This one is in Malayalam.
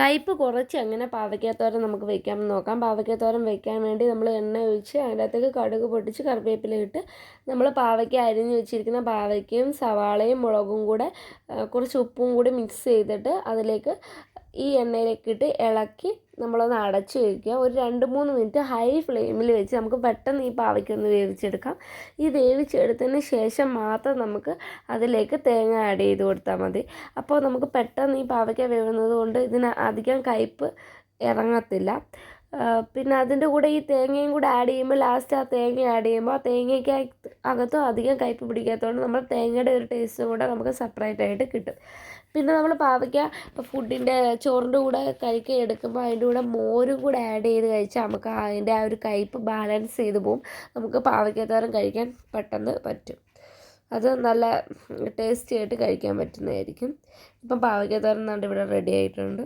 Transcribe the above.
കയ്പ്പ് കുറച്ച് അങ്ങനെ പാവയ്ക്കാത്തോരൻ നമുക്ക് വയ്ക്കാൻ നോക്കാം. പാവയ്ക്കാത്തോരൻ വയ്ക്കാൻ വേണ്ടി നമ്മൾ എണ്ണ ഒഴിച്ച് അതിനകത്തേക്ക് കടുക് പൊട്ടിച്ച് കറിവേപ്പില ഇട്ട് നമ്മൾ പാവയ്ക്ക അരിഞ്ഞ് വെച്ചിരിക്കുന്ന പാവയ്ക്കയും സവാളയും മുളകും കൂടെ കുറച്ച് ഉപ്പും കൂടി മിക്സ് ചെയ്തിട്ട് അതിലേക്ക് ഈ എണ്ണയിലേക്ക് ഇട്ട് ഇളക്കി നമ്മളൊന്ന് അടച്ച് വയ്ക്കുക ഒരു രണ്ട് മൂന്ന് മിനിറ്റ് ഹൈ ഫ്ലെയിമിൽ വെച്ച് നമുക്ക് പെട്ടെന്ന് ഈ പാവയ്ക്ക ഒന്ന് വേവിച്ചെടുക്കാം. ഈ വേവിച്ചെടുത്തതിന് ശേഷം മാത്രം നമുക്ക് അതിലേക്ക് തേങ്ങ ആഡ് ചെയ്ത് കൊടുത്താൽ മതി. അപ്പോൾ നമുക്ക് പെട്ടെന്ന് ഈ പാവയ്ക്ക വേവുന്നത് കൊണ്ട് ഇതിന് അധികം കയ്പ്പ് ഇറങ്ങത്തില്ല. പിന്നെ അതിന്റെ കൂടെ ഈ തേങ്ങയും കൂടെ ആഡ് ചെയ്യുമ്പോൾ ലാസ്റ്റ് ആ തേങ്ങ ആഡ് ചെയ്യുമ്പോൾ ആ തേങ്ങയ്ക്ക് അകത്തും അധികം കയ്പ്പ് പിടിക്കാത്തതുകൊണ്ട് നമ്മൾ തേങ്ങയുടെ ഒരു ടേസ്റ്റും കൂടെ നമുക്ക് സെപ്പറേറ്റ് ആയിട്ട് കിട്ടും. പിന്നെ നമ്മൾ പാവയ്ക്ക ഫുഡിന്റെ ചോറിന്റെ കൂടെ കഴിക്കുക എടുക്കുമ്പോൾ അതിന്റെ കൂടെ മോരും കൂടെ ആഡ് ചെയ്ത് കഴിച്ചാൽ നമുക്ക് അതിന്റെ ആ ഒരു കയ്പ്പ് ബാലൻസ് ചെയ്ത് പോവും. നമുക്ക് പാവയ്ക്കത്തോരം കഴിക്കാൻ പെട്ടെന്ന് പറ്റും. അത് നല്ല ടേസ്റ്റി ആയിട്ട് കഴിക്കാൻ പറ്റുന്നതായിരിക്കും. ഇപ്പം പാവയ്ക്കത്തോരൻ ഇവിടെ റെഡി ആയിട്ടുണ്ട്.